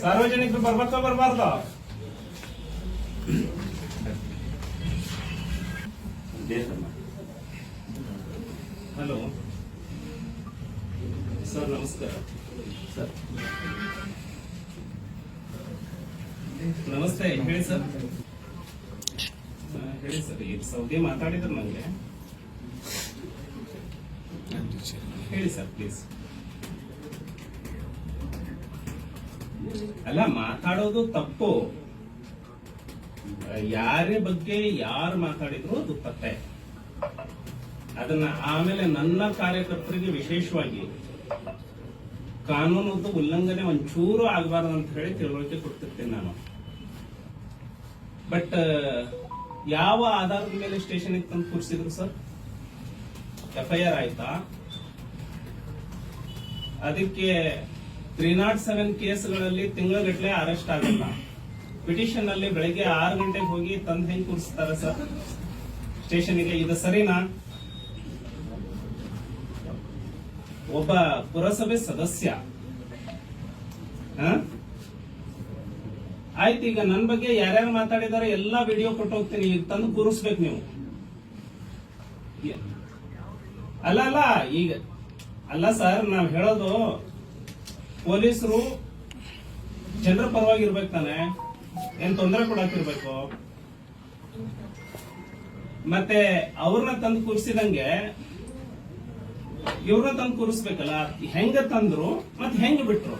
ಸಾರ್ವಜನಿಕರು ಬರ್ಬೇಕ ಬರ್ಬಾರ್ದ ಹಲೋ ಸರ್ ನಮಸ್ಕಾರ ಸರ್ ನಮಸ್ತೆ ಹೇಳಿ ಸರ್ ಆ, ಹೇಳಿ ಸರ್ ಈಗ ಸೌದಿ ಮಾತಾಡಿದ್ರು ನಂಗೆ ಹೇಳಿ ಸರ್ ಪ್ಲೀಸ್ ಅಲ್ಲ, ಮಾತಾಡೋದು ತಪ್ಪು. ಯಾರೇ ಬಗ್ಗೆ ಯಾರು ಮಾತಾಡಿದ್ರು ಅದು ತಪ್ಪೆ. ಅದನ್ನ ಆಮೇಲೆ ನನ್ನ ಕಾರ್ಯಕರ್ತರಿಗೆ ವಿಶೇಷವಾಗಿ, ಕಾನೂನು ಉಲ್ಲಂಘನೆ ಒಂಚೂರು ಆಗಬಾರದು ಅಂತ ಹೇಳಿ ತಿಳುವಳಿಕೆ ಕೊಡ್ತಿರ್ತೇನೆ ನಾನು. ಬಟ್ ಯಾವ ಆಧಾರದ ಮೇಲೆ ಸ್ಟೇಷನ್ಗೆ ತಂದು ಕೂರಿಸಿದ್ರು ಸರ್? ಎಫ್ಐಆರ್ ಆಯ್ತಾ? ಅದಕ್ಕೆ ತ್ರೀ ನಾಟ್ ಸೆವೆನ್ ಕೇಸ್ಗಳಲ್ಲಿ ತಿಂಗಳಗಟ್ಟಲೆ ಅರೆಸ್ಟ್ ಆಗಲ್ಲ. ಪಿಟಿಷನ್ ಅಲ್ಲಿ ಬೆಳಗ್ಗೆ ಆರು ಗಂಟೆಗೆ ಹೋಗಿ ತಂದು ಹೆಂಗ್ ಕೂರಿಸ್ತಾರೆ ಸರ್? ಸ್ಟೇಷನ್ಗೆ ಇದು ಸರಿನಾ? ಒಬ್ಬ ಪುರಸಭೆ ಸದಸ್ಯ? ಆಯ್ತು, ಈಗ ನನ್ನ ಬಗ್ಗೆ ಯಾರ್ಯಾರು ಮಾತಾಡಿದಾರೆ ಎಲ್ಲಾ ವಿಡಿಯೋ ಕೊಟ್ಟು ಹೋಗ್ತೀನಿ. ಈಗ ತಂದು ಕೂರಿಸ್ಬೇಕು ನೀವು. ಅಲ್ಲ ಅಲ್ಲ, ಈಗ, ಅಲ್ಲ ಸರ್, ನಾವು ಹೇಳೋದು ಪೊಲೀಸರು ಜನರ ಪರವಾಗಿ ಇರ್ಬೇಕು ತಾನೆ? ಏನ್ ತೊಂದರೆ ಕೊಡಾಕಿರ್ಬೇಕು? ಮತ್ತೆ ಅವ್ರನ್ನ ತಂದು ಕೂರಿಸಿದಂಗೆ ಇವ್ರನ್ನ ತಂದು ಕೂರಿಸ್ಬೇಕಲ್ಲ, ಹೆಂಗ ತಂದ್ರು ಮತ್ತೆ ಹೆಂಗ ಬಿಟ್ರು?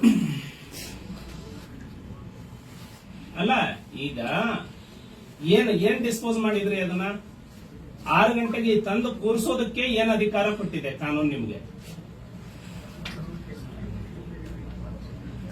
ಅಲ್ಲ, ಈಗ ಏನ್ ಏನ್ ಡಿಸ್ಪೋಸ್ ಮಾಡಿದ್ರಿ ಅದನ್ನ? ಆರು ಗಂಟೆಗೆ ತಂದು ಕೂರಿಸೋದಕ್ಕೆ ಏನ್ ಅಧಿಕಾರ ಕೊಟ್ಟಿದೆ ಕಾನೂನು ನಿಮ್ಗೆ?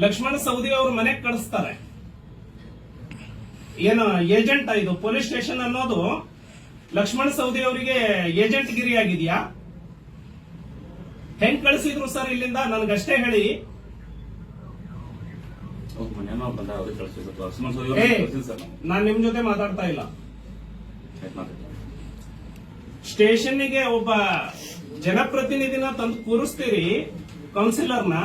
ಲಕ್ಷ್ಮಣ ಸೌದಿ ಅವ್ರ ಮನೆಗೆ ಕಳಿಸ್ತಾರೆ. ಏನು ಏಜೆಂಟ್ ಇದು? ಪೊಲೀಸ್ ಸ್ಟೇಷನ್ ಅನ್ನೋದು ಲಕ್ಷ್ಮಣ ಸೌದಿ ಅವರಿಗೆ ಏಜೆಂಟ್ ಗಿರಿ ಆಗಿದೆಯಾ? ಹೆಂಗ್ ಕಳಿಸಿದ್ರು ಸರ್ ಇಲ್ಲಿಂದ? ನನ್ಗಷ್ಟೇ ಹೇಳಿ. ನಾನ್ ನಿಮ್ ಜೊತೆ ಮಾತಾಡ್ತಾ ಇಲ್ಲ. ಸ್ಟೇಷನ್ಗೆ ಒಬ್ಬ ಜನಪ್ರತಿನಿಧಿನ ತಂದು ಕೂರಿಸ್ತೀರಿ ಕೌನ್ಸಿಲರ್ನ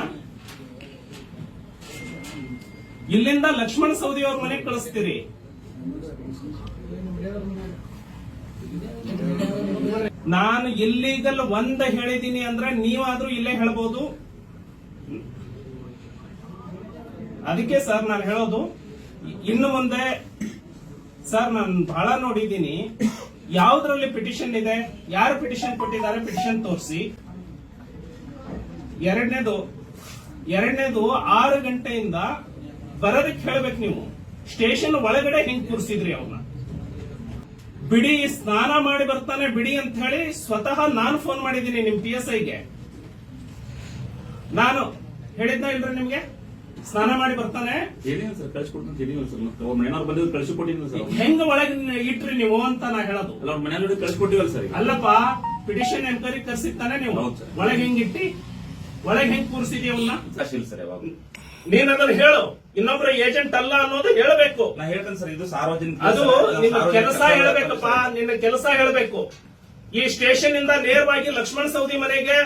ಇಲ್ಲಿಂದ ಲಕ್ಷ್ಮಣ ಸೌದಿ ಅವ್ರ ಮನೆಗೆ ಕಳಿಸ್ತೀರಿ. ನಾನು ಇಲ್ಲಿಗಲ್ ಒಂದ ಹೇಳಿದೀನಿ ಅಂದ್ರೆ ನೀವಾದ್ರೂ ಇಲ್ಲೇ ಹೇಳ್ಬೋದು. ಅದಕ್ಕೆ ಸರ್ ನಾನು ಹೇಳೋದು, ಇನ್ನು ಮುಂದೆ ಸರ್ ನಾನು ಬಹಳ ನೋಡಿದ್ದೀನಿ ಯಾವ್ದ್ರಲ್ಲಿ ಪಿಟಿಷನ್ ಇದೆ, ಯಾರು ಪಿಟಿಷನ್ ಕೊಟ್ಟಿದ್ದಾರೆ ಪಿಟಿಷನ್ ತೋರಿಸಿ. ಎರಡನೇದು ಎರಡನೇದು ಆರು ಗಂಟೆಯಿಂದ ಬರೋದಕ್ಕೆ ಹೇಳ್ಬೇಕು ನೀವು. ಸ್ಟೇಷನ್ ಒಳಗಡೆ ಹಿಂಗ್ ಕೂರಿಸಿದ್ರಿ ಅವನ್ನ ಬಿಡಿ ಸ್ನಾನ ಮಾಡಿ ಬರ್ತಾನೆ ಬಿಡಿ ಅಂತ ಹೇಳಿ ಸ್ವತಃ ನಾನು ಫೋನ್ ಮಾಡಿದ್ದೀನಿ ನಿಮ್ ಪಿ ಎಸ್ ಐಗೆ ನಾನು ಹೇಳಿದ್ನ ಇಲ್ರಿ ನಿಮ್ಗೆ? ಸ್ನಾನ ಮಾಡಿ ಬರ್ತಾನೆ. ಸರ್ ಕಳಿಸ್ಕೊಡ್ತೀನಿ ಸರ್ ಮತ್ತೆ ಅವ್ರ ಮನೆಯವ್ರು ಬಂದಿದ್ದು ಕಳಿಸಿಕೊಟ್ಟಿಲ್ಲ ಸರ್ ಹೆಂಗ ಒಳಗೆ ಇಟ್ರಿ ನೀವು ಅಂತ ನಾ ಹೇಳೋದು. ಅಲ್ಲ ಅವ್ರ ಮನೆಯವ್ರಿಗೆ ಕಳಿಸ್ಕೊಟ್ಟಿವಲ್ಲ ಸರ್ ಅಲ್ಲಪ್ಪ ಪಿಟಿಷನ್ ಎನ್ಕ್ವೈರಿ ಕರ್ಸಿತ್ತಾನೆ ನೀವು. ಒಳಗೆ ಹೆಂಗ್ ಇಟ್ಟಿ. ಒಳಗೆ ಹೆಂಗ್ ಕೂರಿಸಿದಿ ಅವನ್ನ ಅಷ್ಟು ಇಲ್ಲ ಸರ್ ಯಾವಾಗ ನೀನ್ ಅದನ್ನ ಹೇಳು. ಇನ್ನೊಬ್ರ ಏಜೆಂಟ್ ಅಲ್ಲ ಅನ್ನೋದು ಹೇಳಬೇಕು. ನಾ ಹೇಳ್ತೇನೆ ಸರ್ ಇದು ಸಾರ್ವಜನಿಕ ಅದು ನಿನ್ನ ಕೆಲಸ ಹೇಳಬೇಕಪ್ಪ ನಿನ್ನ ಕೆಲಸ ಹೇಳ್ಬೇಕು. ಈ ಸ್ಟೇಷನ್ ಇಂದ ನೇರವಾಗಿ ಲಕ್ಷ್ಮಣ ಸೌದಿ ಮನೆಗೆ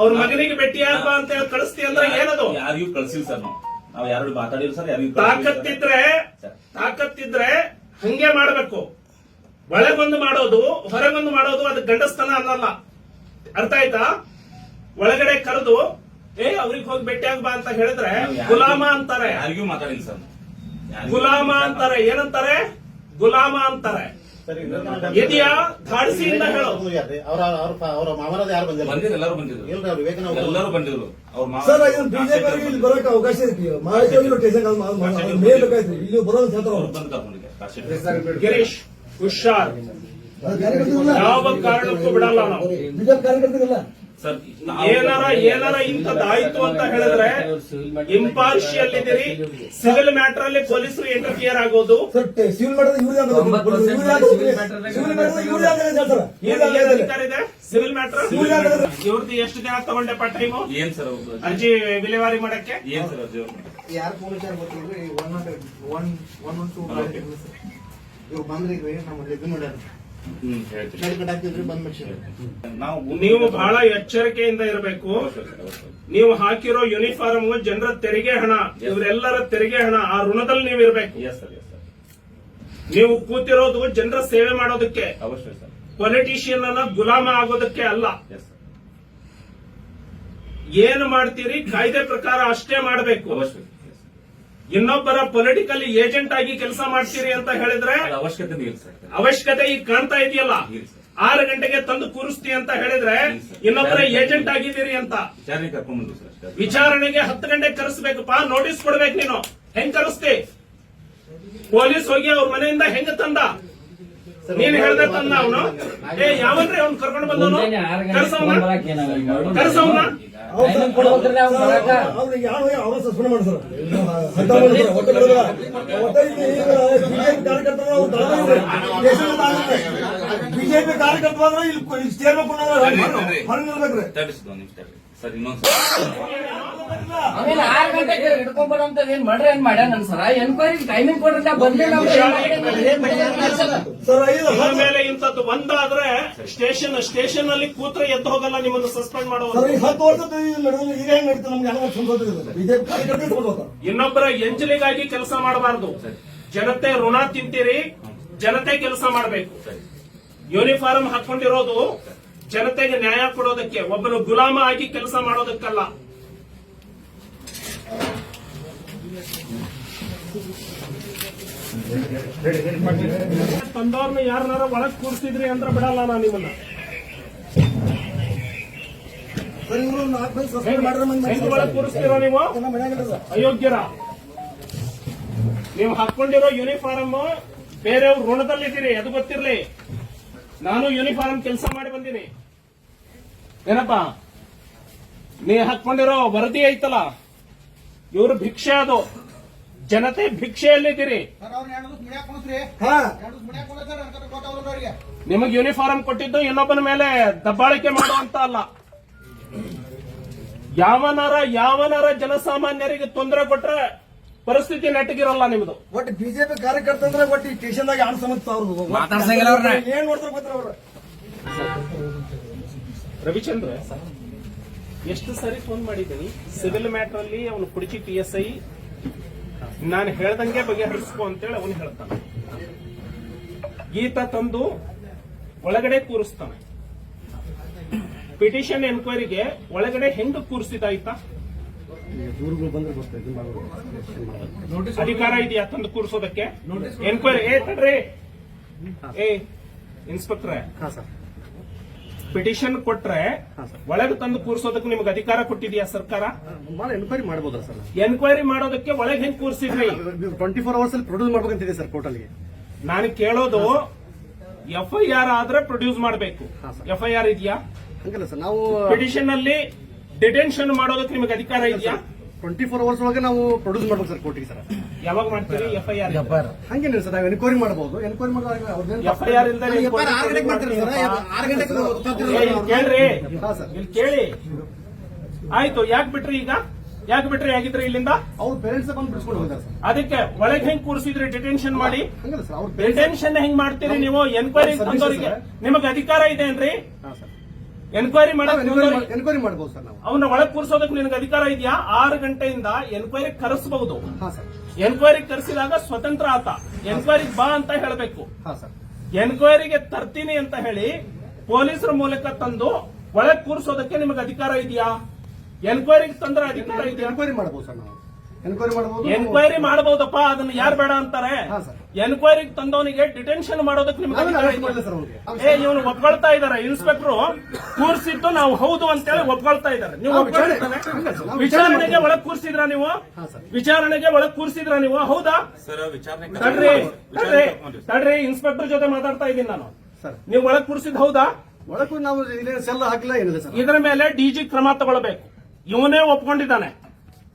ಅವ್ರ ಮಗನಿಗೆ ಭೇಟಿಯಾಗ ಅಂತ ಹೇಳಿ ಕಳಿಸ್ತಿ ಅಂದ್ರೆ ಏನದು? ಯಾರಿಗೂ ಕಳ್ಸಿಲ್ಲ ಸರ್ ನಾವು. ನಾವು ಯಾರು ಮಾತಾಡಿಲ್ಲ ಸರ್ ಯಾರಿಗೂ ತಾಕತ್ತಿದ್ರೆ. ತಾಕತ್ತಿದ್ರೆ ಹಂಗೆ ಮಾಡಬೇಕು. ಒಳಗೊಂದು ಮಾಡೋದು ಹೊರಗೊಂದು ಮಾಡೋದು ಅದು ಗಂಡಸ್ತನ ಅನ್ನಲ್ಲ. ಅರ್ಥ ಆಯ್ತಾ? ಒಳಗಡೆ ಕರೆದು ಏ ಅವ್ರಿಗೆ ಹೋಗಿ ಭೇಟಿಯಾಗ ಬಾ ಅಂತ ಹೇಳಿದ್ರೆ ಗುಲಾಮ ಅಂತಾರೆ. ಯಾರಿಗೂ ಮಾತಾಡಿಲ್ಲ ಸರ್. ಗುಲಾಮ ಅಂತಾರೆ. ಏನಂತಾರೆ? ಗುಲಾಮ ಅಂತಾರೆ. ಇದೆಯಾ? ಧಾಡಿಸಿಯಿಂದ ಹೇಳು. ಅವರ ಅವರ ಮಾಮನದ ಯಾರು ಬಂದಿಲ್ಲ? ಬಂದಿದ್ರು ಎಲ್ಲರೂ ಬಂದಿದ್ರು. ಇಲ್ಲ ಅವ್ರು ವಿವೇಕನ ಎಲ್ಲರೂ ಬಂದಿದ್ರು. ಅವ್ರ ಸರ್ ಇದನ್ನ ಬಿಜೆಪಿ ಇಲ್ಲಿ ಬರೋಕೆ ಅವಕಾಶ ಐತಿ. ಮಹಾರಾಷ್ಟ್ರ ಸ್ಟೇಷನ್ ಮೇಲ್ ಬೇಕಾಯ್ತು. ಇಲ್ಲಿ ಬರೋದು ಹೇಳ್ತಾರ ಅವ್ರು. ಅವ್ರು ಬಂದು ಕರ್ಕೊಂಡಿದ್ದಾರೆ. ಕಾಶಿ ಗಿರೀಶ್ ಹುಷಾರ್. ಯಾವ ಕಾರಣಕ್ಕೂ ಬಿಡಲ್ಲ ನಾವು. ಬಿಜೆಪಿ ಕಾರ್ಯಕರ್ತರಿಲ್ಲ. ಸರ್ ಏನಾರ ಏನಾರ ಇಂಥದ್ದಾಯ್ತು ಅಂತ ಹೇಳಿದ್ರೆ ಇಂಪಾರ್ಷಿಯಲ್ ಇದ್ದೀರಿ ಸಿವಿಲ್ ಮ್ಯಾಟರ್ ಅಲ್ಲಿ ಪೊಲೀಸರು ಇಂಟರ್ಫಿಯರ್ ಆಗೋದು. ಸಿವಿಲ್ ದಾಗ ಸಿವಿಲ್ ಮ್ಯಾಟರ್ ಇವ್ರದ್ದು ಎಷ್ಟು ದಿನ ತಗೊಂಡೆಪ್ಪ ಟೈಮು ಏನ್ ಸರ್? ಅರ್ಜಿ ವಿಲೇವಾರಿ ಮಾಡಕ್ಕೆ? ಏನ್ ಸರ್? ಯಾರು ಪೊಲೀಸ್ ಗೊತ್ತಿಲ್ಲ one one one one two ಇವ್ರು ಬಂದ್ರಿ ನಮ್ಮ ಇದು ಮಾಡ್ಯಾರ ನಾವು ನೀವು ಬಹಳ ಎಚ್ಚರಿಕೆಯಿಂದ ಇರಬೇಕು. ನೀವು ಹಾಕಿರೋ ಯೂನಿಫಾರ್ಮ್ ಜನರ ತೆರಿಗೆ ಹಣ. ಇವರೆಲ್ಲರ ತೆರಿಗೆ ಹಣ. ಆ ಋಣದಲ್ಲಿ ನೀವು ಇರಬೇಕು. ನೀವು ಕೂತಿರೋದು ಜನರ ಸೇವೆ ಮಾಡೋದಕ್ಕೆ. ಅವಶ್ಯ ಸರ್ ಪೊಲಿಟಿಷಿಯನ್ ಅನ್ನ ಗುಲಾಮ ಆಗೋದಕ್ಕೆ ಅಲ್ಲ. ಎಸ್ ಸರ್ ಏನು ಮಾಡ್ತೀರಿ? ಕಾಯ್ದೆ ಪ್ರಕಾರ ಅಷ್ಟೇ ಮಾಡಬೇಕು. ಇನ್ನೊಬ್ಬರ ಪೊಲಿಟಿಕಲ್ ಏಜೆಂಟ್ ಆಗಿ ಕೆಲಸ ಮಾಡ್ತೀರಿ ಅಂತ ಹೇಳಿದ್ರೆ ಅವಶ್ಯಕತೆ ಅವಶ್ಯಕತೆ ಈಗ ಕಾಣ್ತಾ ಇದೆಯಲ್ಲ? ಆರು ಗಂಟೆಗೆ ತಂದು ಕೂರಿಸ್ತಿ ಅಂತ ಹೇಳಿದ್ರೆ ಇನ್ನೊಬ್ಬರ ಏಜೆಂಟ್ ಆಗಿದ್ದೀರಿ ಅಂತ. ವಿಚಾರಣೆಗೆ ಹತ್ತು ಗಂಟೆಗೆ ಕರೆಸ್ಬೇಕಪ್ಪ ನೋಟಿಸ್ ಕೊಡ್ಬೇಕು ನೀನು. ಹೆಂಗ್ ಕರೆಸ್ತಿ? ಪೊಲೀಸ್ ಹೋಗಿ ಅವ್ರ ಮನೆಯಿಂದ ಹೆಂಗ ತಂದ? ನೀನ್ ಹೇಳ್ದೆ ತಂದ ಅವನು? ಏ ಯಾವನ್ರಿ ಅವ್ನು ಕರ್ಕೊಂಡು ಬಂದವನು? ಕರ್ಸವನ? ಕರ್ಸವನ? ಅವ್ರು ಯಾವ ಅವ್ರ ಸಸ್ಪೆಂಡ್ ಮಾಡಿ ಸರ್ ಅಂತ ಮಾಡಿ ಸರ್ ಒಟ್ಟು ಬಿಡೋದಿಲ್ಲ. ಒಟ್ಟು ಇಲ್ಲಿ ಈಗ ಬಿಜೆಪಿ ಕಾರ್ಯಕರ್ತರು ಅವ್ರು ಬಿಜೆಪಿ ಕಾರ್ಯಕರ್ತರು ಅಂದ್ರೆ ಇಲ್ಲಿ ಕೊ- ಇಲ್ಲಿ ಸೇರ್ಬೇಕು ಅನ್ನೋದು ಹೊರಗೆ ನಿಲ್ಬೇಕ್ರಿ. ನಿಮಿಷ ಸರ್ ಇನ್ನೊಂದು ಆಮೇಲೆ ಆರ್ ಗಂಟೆಗೆ ಹಿಡ್ಕೊಂಡ್ಬರೋ ಅಂತ ಏನ್ ಮಾಡ್ರಿ ಏನ್ ಮಾಡ್ಯಾನ ನನ್ ಸರ? ಎನ್ಕ್ವೈರಿ ಟೈಮಿಂಗ್ ಕೊಡ್ರಿ ಬಂದಿಲ್ಲ ಇಂಥದ್ದು ಒಂದಾದ್ರೆ ಸ್ಟೇಷನ್ ಸ್ಟೇಷನ್ ಅಲ್ಲಿ ಕೂತ್ರೆ ಎದ್ದು ಹೋಗಲ್ಲ ನಿಮ್ಮನ್ನು ಸಸ್ಪೆಂಡ್ ಈ ಹತ್ತು ವರ್ಷದ ಈಗ ಹೆಂಗ್ ನಡೀತದೆ ನಮ್ಗೆ ಅನುಭವ ಬಿಜೆಪಿ ಕಾರ್ಯಕರ್ತರು ಇನ್ನೊಬ್ಬರ ಎಂಜಲಿಗಾಗಿ ಕೆಲಸ ಮಾಡಬಾರದು. ಜನತೆ ಋಣ ತಿಂತೀರಿ ಜನತೆ ಕೆಲಸ ಮಾಡಬೇಕು. ಯೂನಿಫಾರ್ಮ್ ಹಾಕೊಂಡಿರೋದು ಜನತೆಗೆ ನ್ಯಾಯ ಕೊಡೋದಕ್ಕೆ ಒಬ್ಬನು ಗುಲಾಮ ಆಗಿ ಕೆಲಸ ಮಾಡೋದಕ್ಕಲ್ಲ. ತಂದವ್ರನ್ನ ಯಾರನ್ನಾರ ಒಳಗ್ ಕೂರ್ಸಿದ್ರಿ ಅಂದ್ರ ಬಿಡಲ್ಲ ನಾನು ನಿಮ್ಮನ್ನ. ಕೂರಿಸ್ತೀರಾ ನೀವು? ಅಯೋಗ್ಯರ. ನೀವು ಹಾಕೊಂಡಿರೋ ಯೂನಿಫಾರ್ಮ್ ಬೇರೆಯವ್ರ ಋಣದಲ್ಲಿದ್ದೀರಿ ಅದು ಗೊತ್ತಿರ್ಲಿ. ನಾನು ಯೂನಿಫಾರ್ಮ್ ಕೆಲಸ ಮಾಡಿ ಬಂದೀನಿ. ಏನಪ್ಪ? ನೀ ಹಾಕೊಂಡಿರೋ ವರದಿ ಐತಲ್ಲ? ಇವ್ರ ಭಿಕ್ಷೆ ಅದು. ಜನತೆ ಭಿಕ್ಷೆಯಲ್ಲಿದ್ದೀರಿ. ನಿಮಗೆ ಯೂನಿಫಾರ್ಮ್ ಕೊಟ್ಟಿದ್ದು ಇನ್ನೊಬ್ಬನ ಮೇಲೆ ದಬ್ಬಾಳಿಕೆ ಮಾಡುವಂತ ಅಲ್ಲ. ಯಾವನಾರ ಯಾವನಾರ ಜನಸಾಮಾನ್ಯರಿಗೆ ತೊಂದರೆ ಕೊಟ್ರೆ ಪರಿಸ್ಥಿತಿ ನೆಟ್ಟಗಿರಲ್ಲ ನಿಮ್ದು. ಒಟ್ಟು ಬಿಜೆಪಿ ಕಾರ್ಯಕರ್ತ ಅಂದ್ರೆ ಒಟ್ಟು ಈ ಸ್ಟೇಷನ್ದಾಗ ಯಾರು ಸಮಸ್ಯೆ ಅವ್ರದ್ದು ಮಾತಾಡ್ಸಂಗಿಲ್ಲ ಅವ್ರನ್ನ. ಏನ್ ನೋಡ್ತಾರೆ ಗೊತ್ತಿರ ಅವ್ರ. ರವಿಚಂದ್ರ ಎಷ್ಟು ಸರಿ ಫೋನ್ ಮಾಡಿದ್ದೀನಿ. ಸಿವಿಲ್ ಮ್ಯಾಟರ್ ಅಲ್ಲಿ ಅವನು ಕುಡಿಚಿ ಪಿ ಎಸ್ ಐ ನಾನು ಹೇಳ್ದಂಗೆ ಬಗೆಹರಿಸ್ಕೊ ಅಂತೇಳಿ ಅವನು ಹೇಳ್ತಾನೆ. ಗೀತ ತಂದು ಒಳಗಡೆ ಕೂರಿಸ್ತಾನೆ. ಪಿಟಿಷನ್ ಎನ್ಕ್ವೈರಿಗೆ ಒಳಗಡೆ ಹೆಂಗ್ ಕೂರಿಸಿದಾಯ್ತಾ ಅಧಿಕಾರ ಇದೆಯಾ ತಂದು ಕೂರಿಸೋದಕ್ಕೆ? ಎನ್ಕ್ವೈರಿ ಏ ತಡ್ರಿ. ಏ ಇನ್ಸ್ಪೆಕ್ಟ್ರೆ. ಪಿಟಿಷನ್ ಕೊಟ್ರೆ ಒಳಗೆ ತಂದು ಕೂರಿಸೋದಕ್ಕೆ ನಿಮ್ಗೆ ಅಧಿಕಾರ ಕೊಟ್ಟಿದ್ಯಾ ಸರ್ಕಾರ? ಎನ್ಕ್ವೈರಿ ಮಾಡಬಹುದು ಸರ್? ಎನ್ಕ್ವೈರಿ ಮಾಡೋದಕ್ಕೆ ಒಳಗೆ ಹೆಂಗ್ ಕೂರಿಸಿದ್ರಿ? ಟ್ವೆಂಟಿ ಫೋರ್ ಅವರ್ಸ್ ಅಲ್ಲಿ ಪ್ರೊಡ್ಯೂಸ್ ಮಾಡ್ಬೇಕಂತಿದೆ ಸರ್ ಕೋರ್ಟಲ್ಲಿ ನಾನು ಕೇಳೋದು ಎಫ್ ಐ ಆರ್ ಆದ್ರೆ ಪ್ರೊಡ್ಯೂಸ್ ಮಾಡಬೇಕು. ಎಫ್ ಐ ಆರ್ ಇದೆಯಾ? ಹಂಗಲ್ಲ ಸರ್ ನಾವು ಪಿಟಿಷನ್ ಅಲ್ಲಿ ಡಿಟೆನ್ಷನ್ ಮಾಡೋದಕ್ಕೆ ನಿಮಗೆ ಅಧಿಕಾರ ಇದೆಯಾ? ಟ್ವೆಂಟಿ ಫೋರ್ ಅವರ್ಸ್ ಒಳಗೆ ನಾವು ಪ್ರೊಡ್ಯೂಸ್ ಮಾಡ್ಬೇಕು ಸರ್ ಕೋರ್ಟಿಗೆ ಸರ್ ಯಾವಾಗ ಮಾಡ್ತೀರಿ? ಎಫ್ ಐ ಆರ್ ಹಂಗೇನಿಲ್ಲ ಸರ್ ನಾವು ಎನ್ಕ್ವೈರಿ ಮಾಡಬಹುದು ಎನ್ಕ್ವೈರಿ ಇಲ್ಲಿ ಕೇಳಿ. ಆಯ್ತು ಯಾಕೆ ಬಿಟ್ರಿ ಈಗ? ಯಾಕೆ ಬಿಟ್ರಿ ಆಗಿದ್ರೆ ಇಲ್ಲಿಂದ? ಅವ್ರ ಪೇರೆಂಟ್ಸ್ ಬಂದು ಬಿಡಿಸ್ಕೊಂಡು ಹೋಗಿದ್ದಾರೆ ಸರ್ ಅದಕ್ಕೆ ಒಳಗೆ ಹೆಂಗ್ ಕೂರಿಸಿದ್ರಿ ಡಿಟೆನ್ಷನ್ ಮಾಡಿ? ಹಂಗಲ್ಲ ಸರ್ ಅವ್ರ ಡಿಟೆನ್ಷನ್ ಹೆಂಗ್ ಮಾಡ್ತೀರಿ ನೀವು? ಎನ್ಕ್ವೈರಿ ನಿಮಗೆ ಅಧಿಕಾರ ಇದೆ ಏನ್ರಿ? ಹಾ ಸರ್ ಎನ್ಕ್ವೈರಿ ಎನ್ಕ್ವೈರಿ ಮಾಡಬಹುದು ಸರ್ ನಾವು. ಅವನ್ನ ಒಳಗೆ ಕೂರಿಸೋದಕ್ಕೆ ನಿನಗೆ ಅಧಿಕಾರ ಇದೆಯಾ? ಆರು ಗಂಟೆಯಿಂದ ಎನ್ಕ್ವೈರಿ ಕರೆಸಬಹುದು ಎನ್ಕ್ವೈರಿ ಕರೆಸಿದಾಗ ಸ್ವತಂತ್ರ ಆತ. ಎನ್ಕ್ವೈರಿ ಬಾ ಅಂತ ಹೇಳಬೇಕು. ಹಾ ಸರ್. ಎನ್ಕ್ವೈರಿಗೆ ತರ್ತೀನಿ ಅಂತ ಹೇಳಿ ಪೊಲೀಸರ ಮೂಲಕ ತಂದು ಒಳಗೆ ಕೂರಿಸೋದಕ್ಕೆ ನಿಮಗೆ ಅಧಿಕಾರ ಇದೆಯಾ? ಎನ್ಕ್ವೈರಿಗೆ ತಂದ್ರೆ ಅಧಿಕಾರ ಇದೆಯಾ? ಎನ್ಕ್ವೈರಿ ಮಾಡಬಹುದು ಸರ್ ನಾವು. ಎನ್ಕ್ವೈರಿ ಮಾಡಬಹುದು? ಎನ್ಕ್ವೈರಿ ಮಾಡಬಹುದಪ್ಪ ಅದನ್ನ ಯಾರು ಬೇಡ ಅಂತಾರೆ? Enquiry sir. ಎನ್ಕ್ವೈರಿಗೆ ತಂದವನಿಗೆ ಡಿಟೆನ್ಷನ್ ಮಾಡೋದಕ್ಕೆ ನಿಮ್ಗೆ ಇವನು ಒಪ್ಕೊಳ್ತಾ ಇದಾರೆ ಇನ್ಸ್ಪೆಕ್ಟರ್ ಕೂರ್ಸಿದ್ದು ನಾವು ಹೌದು ಅಂತೇಳಿ ಒಪ್ಕೊಳ್ತಾ ಇದಾರೆ. ನೀವು ವಿಚಾರಣೆಗೆ ಒಳಗ್ ಕೂರ್ಸಿದ್ರ ನೀವು? ಹಾ, ಸರ್. ವಿಚಾರಣೆಗೆ ಒಳಗ್ ಕೂರ್ಸಿದ್ರ ನೀವು? ಹೌದಾ? ಸರ್ ವಿಚಾರಣೆ ತಡ್ರಿ ತಡ್ರಿ ಇನ್ಸ್ಪೆಕ್ಟರ್ ಜೊತೆ ಮಾತಾಡ್ತಾ ಇದ್ದೀನಿ ನಾನು. ಸರ್. ನೀವು ಒಳಗ್ ಕೂರ್ಸಿದ್ ಹೌದಾ? ಒಳಗೂ ನಾವು ಹಾಕಿಲ್ಲ ಏನಿದೆ ಸರ್. ಇದರ ಮೇಲೆ ಡಿಜಿ ಕ್ರಮ ತಗೊಳ್ಬೇಕು. ಇವನೇ ಒಪ್ಕೊಂಡಿದ್ದಾನೆ.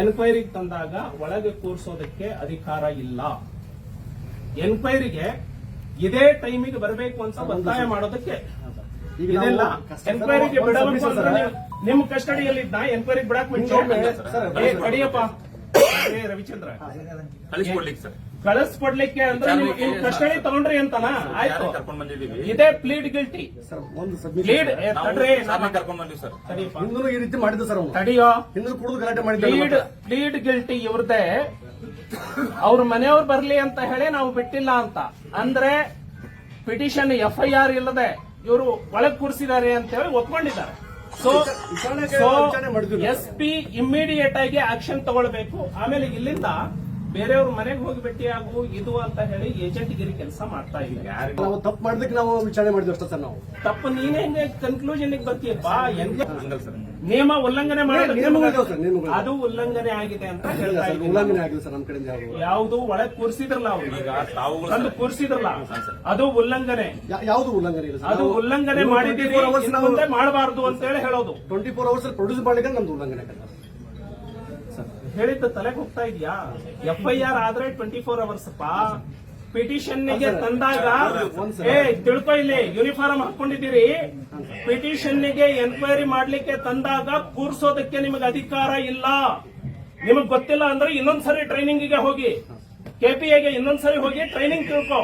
ಎನ್ಕ್ವೈರಿಗೆ ತಂದಾಗ ಒಳಗೆ ಕೂರಿಸೋದಕ್ಕೆ ಅಧಿಕಾರ ಇಲ್ಲ. ಎನ್ಕ್ವೈರಿಗೆ ಇದೇ ಟೈಮಿಗೆ ಬರಬೇಕು ಅಂತ ಒತ್ತಾಯ ಮಾಡೋದಕ್ಕೆ ಇದೆಲ್ಲ. ಎನ್ಕ್ವೈರಿಗೆ ನಿಮ್ ಕಸ್ಟಡಿಯಲ್ಲಿ ಇದ್ದ ಎನ್ಕ್ವೈರಿಗೆ ಬಿಡಕ್ ಮುಂಚೆ ಕಡಿಯಪ್ಪ ರವಿಚಂದ್ರ. ಕಳಿಸ್ಕೊಡ್ಲಿಕ್ಕೆ ಸರ್. ಕಳಿಸ್ಕೊಡ್ಲಿಕ್ಕೆ ಅಂದ್ರೆ ನೀವು ಕಸ್ಟಡಿ ತಗೊಂಡ್ರಿ ಅಂತಾನಾ? ಆಯ್ತು. ಕರ್ಕೊಂಡ್ ಬಂದಿದ್ದೀವಿ? ಇದೇ ಪ್ಲೀಡ್ ಗಿಲ್ಟಿ ಸರ್ ಒಂದು ಪ್ಲೀಡ್ ಕರ್ಕೊಂಡ್ ಬಂದಿವಿ ಸರ್. ಹಿಂದೂ ಈ ರೀತಿ ಮಾಡಿದ್ದು ಸರ್ ಅವನು ತಡಿಯೋ. ಹಿಂದೂ ಕುಡಿದು ಗಲಾಟೆ ಪ್ಲೀಡ್ ಪ್ಲೀಡ್ ಗಿಲ್ಟಿ ಇವ್ರದೇ. ಅವ್ರ ಮನೆಯವ್ರು ಬರ್ಲಿ ಅಂತ ಹೇಳಿ ನಾವು ಬಿಟ್ಟಿಲ್ಲ ಅಂತ. ಅಂದ್ರೆ ಪಿಟಿಷನ್ ಎಫ್ ಐ ಆರ್ ಇಲ್ಲದೆ ಇವರು ಒಳಗ್ ಕೂರಿಸಿದ್ದಾರೆ ಅಂತ ಹೇಳಿ ಒಪ್ಕೊಂಡಿದ್ದಾರೆ ಸೊ. ಎಸ್ ಪಿ ಇಮ್ಮಿಡಿಯೇಟ್ ಆಗಿ ಆಕ್ಷನ್ ತಗೊಳ್ಬೇಕು. ಆಮೇಲೆ ಇಲ್ಲಿಂದ ಬೇರೆಯವ್ರ ಮನೆಗೆ ಹೋಗಿ ಆಗು ಇದು ಅಂತ ಹೇಳಿ ಏಜೆಂಟ್ ಗಿರಿ ಕೆಲಸ ಮಾಡ್ತಾ ಇದ್ದಾರೆ. ನಾವು ತಪ್ಪು ಮಾಡಿದಕ್ಕೆ ನಾವು ವಿಚಾರಣೆ ಮಾಡಿದ್ವಿ ಅಷ್ಟೇ ಸರ್ ನಾವು. ತಪ್ಪು ನೀನೇ ಹೆಂಗೆ ಕನ್ಕ್ಲೂಷನ್ ಬರ್ತೀಯ? ಬಾ ಎಂದ ಸರ್ ನಿಯಮ ಉಲ್ಲಂಘನೆ ಸರ್, ಅದು ಉಲ್ಲಂಘನೆ ಆಗಿದೆ ಅಂತ ಹೇಳ್ತಾ ಉಲ್ಲಂಘನೆ ಆಗಿದೆ ಸರ್ ನಮ್ಮ ಕಡೆ ಯಾವುದು. ಯಾವುದು ಒಳಗ್ ಕೂರಿಸಿದ್ರಲ್ಲ ಅವ್ರು. ತಂದು ಕೂರಿಸಿದ್ರಲ್ಲ. ಸರ್. ಅದು ಉಲ್ಲಂಘನೆ. ಯಾವ್ದು ಉಲ್ಲಂಘನೆ ಇಲ್ಲ ಸರ್? ಅದು ಉಲ್ಲಂಘನೆ ಮಾಡಿದ್ದೀವಿ ಮಾಡಬಾರದು ಅಂತ ಹೇಳಿ ಹೇಳೋದು. ಟ್ವೆಂಟಿ ಫೋರ್ ಅವರ್ಸ್ ಪ್ರೊಡ್ಯೂಸ್ ಮಾಡಿದ್ರೆ ನಮ್ದು ಉಲ್ಲಂಘನೆ. ಹೇಳಿದ್ದು ತಲೆಗೆ ಹೋಗ್ತಾ ಇದೆಯಾ? ಎಫ್ ಐ ಆರ್ ಆದ್ರೆ ಟ್ವೆಂಟಿ ಫೋರ್ ಅವರ್ಸ್ ಪಾ ಪಿಟಿಷನ್ಗೆ ತಂದಾಗ ಏ ತಿಳ್ಕೊ ಇಲ್ಲಿ ಯೂನಿಫಾರ್ಮ್ ಹಾಕೊಂಡಿದ್ದೀರಿ. ಪಿಟಿಷನ್ಗೆ ಎನ್ಕ್ವೈರಿ ಮಾಡ್ಲಿಕ್ಕೆ ತಂದಾಗ ಕೂರ್ಸೋದಕ್ಕೆ ನಿಮಗೆ ಅಧಿಕಾರ ಇಲ್ಲ. ನಿಮಗ್ ಗೊತ್ತಿಲ್ಲ ಅಂದ್ರೆ ಇನ್ನೊಂದ್ಸರಿ ಟ್ರೈನಿಂಗ್ಗೆ ಹೋಗಿ ಕೆಪಿಎಗೆ ಇನ್ನೊಂದ್ಸರಿ ಹೋಗಿ ಟ್ರೈನಿಂಗ್ ತಿಳ್ಕೊ.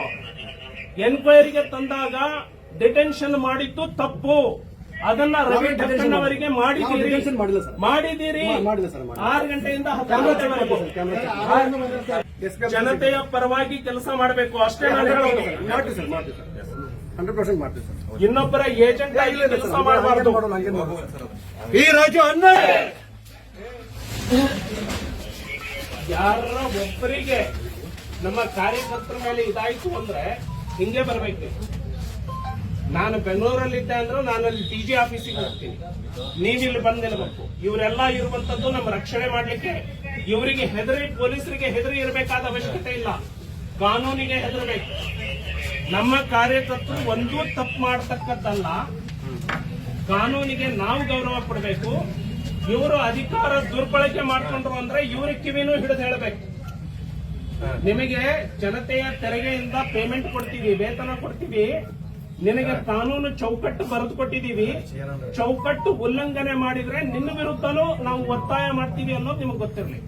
ಎನ್ಕ್ವೈರಿಗೆ ತಂದಾಗ ಡಿಟೆನ್ಷನ್ ಮಾಡಿದ್ದು ತಪ್ಪು. ಅದನ್ನ ರವಿ ಅವರಿಗೆ ಮಾಡಿದ್ದೀರಿ. ಮಾಡಿದ್ದೀರಿ. ಆರು ಗಂಟೆಯಿಂದ ಜನತೆಯ ಪರವಾಗಿ ಕೆಲಸ ಮಾಡಬೇಕು. ಅಷ್ಟೇ ನಾನು ಹೇಳೋದು. ಹಂಡ್ರೆಡ್ ಪರ್ಸೆಂಟ್ ಮಾಡ್ತೀವಿ ಸರ್. ಇನ್ನೊಬ್ಬರ ಏಜೆಂಟ್ ಆಗಿ ಕೆಲಸ ಮಾಡಬಾರ್ದು. ಈ ರಾಜು ಅನ್ನ ಯಾರ ಒಬ್ಬರಿಗೆ ನಮ್ಮ ಕಾರ್ಯಕರ್ತರ ಮೇಲೆ ಇದಾಯ್ತು ಅಂದ್ರೆ ಹಿಂಗೆ ಬರ್ಬೇಕು. ನಾನು ಬೆಂಗಳೂರಲ್ಲಿದ್ದೆ ಅಂದ್ರೆ ನಾನು ಅಲ್ಲಿ ಟಿ ಜಿ ಆಫೀಸಿಗೆ ಹೋಗ್ತೀನಿ. ನೀವು ಇಲ್ಲಿ ಬಂದ್ ನಿಲ್ಬೇಕು ಇವರೆಲ್ಲ ಇರುವಂತದ್ದು ನಮ್ಮ ರಕ್ಷಣೆ ಮಾಡ್ಲಿಕ್ಕೆ ಇವರಿಗೆ ಹೆದರಿ, ಪೊಲೀಸರಿಗೆ ಹೆದರಿ ಇರಬೇಕಾದ ಅವಶ್ಯಕತೆ ಇಲ್ಲ. ಕಾನೂನಿಗೆ ಹೆದರಬೇಕು. ನಮ್ಮ ಕಾರ್ಯಕರ್ತರು ಒಂದೂ ತಪ್ಪು ಮಾಡತಕ್ಕದ್ದಲ್ಲ ಕಾನೂನಿಗೆ ನಾವು ಗೌರವ ಕೊಡಬೇಕು. ಇವರು ಅಧಿಕಾರ ದುರ್ಬಳಕೆ ಮಾಡ್ಕೊಂಡ್ರು ಅಂದ್ರೆ ಇವ್ರ ಕಿವಿನೂ ಹಿಡಿದು ಹೇಳಬೇಕು. ನಿಮಗೆ ಜನತೆಯ ತೆರಿಗೆಯಿಂದ ಪೇಮೆಂಟ್ ಕೊಡ್ತೀವಿ, ವೇತನ ಕೊಡ್ತೀವಿ. ನಿನಗೆ ಕಾನೂನು ಚೌಕಟ್ಟು ಬರೆದು ಕೊಟ್ಟಿದ್ದೀವಿ. ಚೌಕಟ್ಟು ಉಲ್ಲಂಘನೆ ಮಾಡಿದ್ರೆ ನಿನ್ನ ವಿರುದ್ಧನೂ ನಾವು ಒತ್ತಾಯ ಮಾಡ್ತೀವಿ ಅನ್ನೋದು ನಿಮಗೆ ಗೊತ್ತಿರಲಿ.